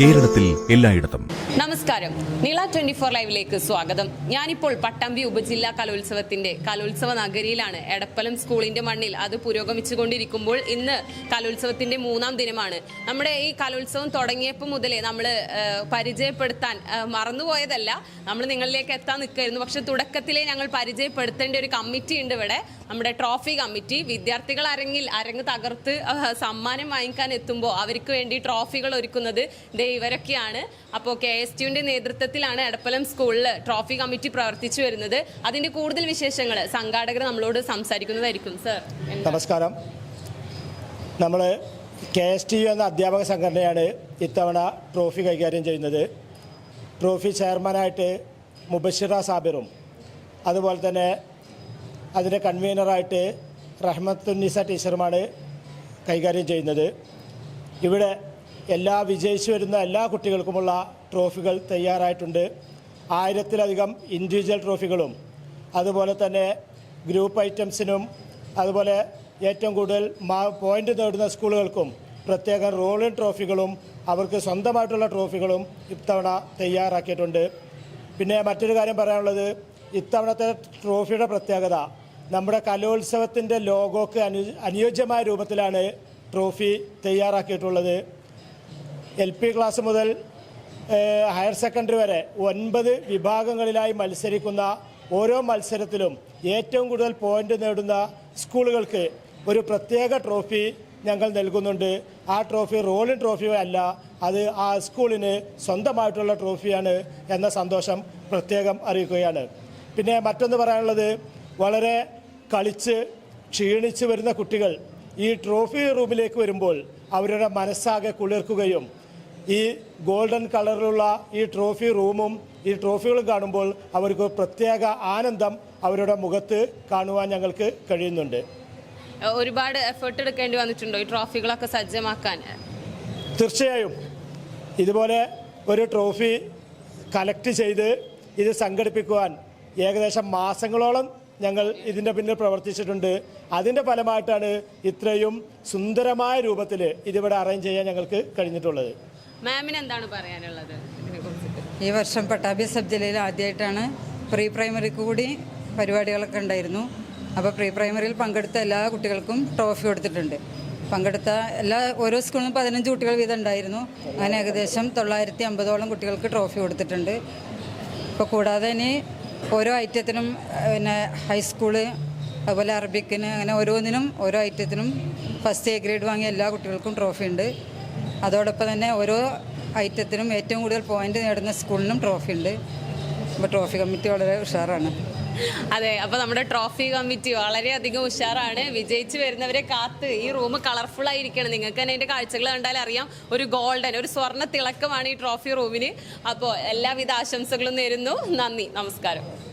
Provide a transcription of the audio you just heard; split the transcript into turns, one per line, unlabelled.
കേരളത്തിൽ എല്ലായിടത്തും.
നമസ്കാരം. നീള ട്വന്റി ഫോർ ലൈവിലേക്ക് സ്വാഗതം. ഞാനിപ്പോൾ പട്ടാമ്പി ഉപജില്ലാ കലോത്സവത്തിന്റെ കലോത്സവ നഗരിയിലാണ്. എടപ്പലം സ്കൂളിന്റെ മണ്ണിൽ അത് പുരോഗമിച്ചുകൊണ്ടിരിക്കുമ്പോൾ ഇന്ന് കലോത്സവത്തിന്റെ മൂന്നാം ദിനമാണ്. നമ്മുടെ ഈ കലോത്സവം തുടങ്ങിയപ്പോൾ മുതലേ നമ്മൾ പരിചയപ്പെടുത്താൻ മറന്നുപോയതല്ല. നമ്മൾ നിങ്ങളിലേക്ക് എത്താൻ നിൽക്കായിരുന്നു. പക്ഷെ തുടക്കത്തിലേ ഞങ്ങൾ പരിചയപ്പെടുത്തേണ്ട ഒരു കമ്മിറ്റി ഉണ്ട് ഇവിടെ. നമ്മുടെ ട്രോഫി കമ്മിറ്റി. വിദ്യാർത്ഥികൾ അരങ്ങിൽ അരങ്ങ് തകർത്ത് സമ്മാനം വാങ്ങിക്കാൻ എത്തുമ്പോൾ അവർക്ക് വേണ്ടി ട്രോഫികൾ ഒരുക്കുന്നത് ദേ ഇവരൊക്കെയാണ്. അപ്പോൾ കെ എസ് ടിയുടെ നേതൃത്വത്തിലാണ് എടപ്പലം സ്കൂളിൽ ട്രോഫി കമ്മിറ്റി പ്രവർത്തിച്ചു വരുന്നത്. അതിന്റെ കൂടുതൽ വിശേഷങ്ങൾ സംഘാടകർ നമ്മളോട് സംസാരിക്കുന്നതായിരിക്കും സർ.
നമസ്കാരം. നമ്മൾ കെ എസ് ടി യു എന്ന അധ്യാപക സംഘടനയാണ് ഇത്തവണ ട്രോഫി കൈകാര്യം ചെയ്യുന്നത്. ട്രോഫി ചെയർമാനായിട്ട് മുബഷിറ സാബിറും അതുപോലെ തന്നെ അതിന്റെ കൺവീനറായിട്ട് റഹ്മത്തുന്നിസ ടീച്ചറുമാണ് കൈകാര്യം ചെയ്യുന്നത്. ഇവിടെ എല്ലാ വിജയിച്ചു വരുന്ന എല്ലാ കുട്ടികൾക്കുമുള്ള ട്രോഫികൾ തയ്യാറായിട്ടുണ്ട്. ആയിരത്തിലധികം ഇൻഡിവിജ്വൽ ട്രോഫികളും അതുപോലെ തന്നെ ഗ്രൂപ്പ് ഐറ്റംസിനും അതുപോലെ ഏറ്റവും കൂടുതൽ മാ പോയിന്റ് നേടുന്ന സ്കൂളുകൾക്കും പ്രത്യേക റോളിംഗ് ട്രോഫികളും അവർക്ക് സ്വന്തമായിട്ടുള്ള ട്രോഫികളും ഇത്തവണ തയ്യാറാക്കിയിട്ടുണ്ട്. പിന്നെ മറ്റൊരു കാര്യം പറയാനുള്ളത് ഇത്തവണത്തെ ട്രോഫിയുടെ പ്രത്യേകത നമ്മുടെ കലോത്സവത്തിന്റെ ലോഗോക്ക് അനു അനുയോജ്യമായ രൂപത്തിലാണ് ട്രോഫി തയ്യാറാക്കിയിട്ടുള്ളത്. എൽ പി ക്ലാസ് മുതൽ ഹയർ സെക്കൻഡറി വരെ ഒൻപത് വിഭാഗങ്ങളിലായി മത്സരിക്കുന്ന ഓരോ മത്സരത്തിലും ഏറ്റവും കൂടുതൽ പോയിന്റ് നേടുന്ന സ്കൂളുകൾക്ക് ഒരു പ്രത്യേക ട്രോഫി ഞങ്ങൾ നൽകുന്നുണ്ട്. ആ ട്രോഫി റോളിംഗ് ട്രോഫി അല്ല അത് ആ സ്കൂളിന് സ്വന്തമായിട്ടുള്ള ട്രോഫിയാണ് എന്ന സന്തോഷം പ്രത്യേകം അറിയിക്കുകയാണ്. പിന്നെ മറ്റൊന്ന് പറയാനുള്ളത് വളരെ കളിച്ച് ക്ഷീണിച്ച് വരുന്ന കുട്ടികൾ ഈ ട്രോഫി റൂമിലേക്ക് വരുമ്പോൾ അവരുടെ മനസ്സാകെ കുളിർക്കുകയും ഈ ഗോൾഡൻ കളറിലുള്ള ഈ ട്രോഫി റൂമും ഈ ട്രോഫികളും കാണുമ്പോൾ അവർക്ക് പ്രത്യേക ആനന്ദം അവരുടെ മുഖത്ത് കാണുവാൻ ഞങ്ങൾക്ക് കഴിയുന്നുണ്ട്.
ഒരുപാട് എഫേർട്ട് എടുക്കേണ്ടി വന്നിട്ടുണ്ടോ ഈ ട്രോഫികളൊക്കെ സജ്ജമാക്കാൻ?
തീർച്ചയായും. ഇതുപോലെ ഒരു ട്രോഫി കളക്ട് ചെയ്ത് ഇത് സംഘടിപ്പിക്കുവാൻ ഏകദേശം മാസങ്ങളോളം ഞങ്ങൾ ഇതിന്റെ പിന്നിൽ പ്രവർത്തിച്ചിട്ടുണ്ട്. അതിന്റെ ഫലമായിട്ടാണ് ഇത്രയും സുന്ദരമായ രൂപത്തിൽ ഇതിവിടെ അറേഞ്ച് ചെയ്യാൻ ഞങ്ങൾക്ക് കഴിഞ്ഞിട്ടുള്ളത്.
മാമിന് എന്താണ് പറയാനുള്ളത്
ഈ വർഷം പട്ടാഭി സബ് ജില്ലയിൽ ആദ്യമായിട്ടാണ് പ്രീ പ്രൈമറിക്ക് കൂടി പരിപാടികളൊക്കെ ഉണ്ടായിരുന്നു. അപ്പോൾ പ്രീ പ്രൈമറിയിൽ പങ്കെടുത്ത എല്ലാ കുട്ടികൾക്കും ട്രോഫി കൊടുത്തിട്ടുണ്ട്. പങ്കെടുത്ത എല്ലാ ഓരോ സ്കൂളിലും പതിനഞ്ച് കുട്ടികൾ വീതം ഉണ്ടായിരുന്നു. അങ്ങനെ ഏകദേശം തൊള്ളായിരത്തി അമ്പതോളം കുട്ടികൾക്ക് ട്രോഫി കൊടുത്തിട്ടുണ്ട്. ഇപ്പോൾ കൂടാതെ ഇനി ഓരോ ഐറ്റത്തിനും പിന്നെ ഹൈസ്കൂൾ അതുപോലെ അറബിക്കിന് അങ്ങനെ ഓരോന്നിനും ഓരോ ഐറ്റത്തിനും ഫസ്റ്റ് എ ഗ്രേഡ് വാങ്ങിയ എല്ലാ കുട്ടികൾക്കും ട്രോഫി ഉണ്ട്. അതോടൊപ്പം തന്നെ ഓരോ ഐറ്റത്തിനും ഏറ്റവും കൂടുതൽ പോയിന്റ് നേടുന്ന സ്കൂളിനും ട്രോഫി ഉണ്ട്. അപ്പോൾ ട്രോഫി കമ്മിറ്റി വളരെ ഉഷാറാണ്.
അതെ അപ്പൊ നമ്മുടെ ട്രോഫി കമ്മിറ്റി വളരെയധികം ഉഷാറാണ്. വിജയിച്ചു വരുന്നവരെ കാത്ത് ഈ റൂം കളർഫുൾ ആയിരിക്കണം. നിങ്ങൾക്ക് തന്നെ അതിന്റെ കാഴ്ചകൾ കണ്ടാൽ അറിയാം. ഒരു ഗോൾഡൻ ഒരു സ്വർണ തിളക്കമാണ് ഈ ട്രോഫി റൂമിന് അപ്പോൾ എല്ലാവിധ ആശംസകളും നേരുന്നു. നന്ദി നമസ്കാരം.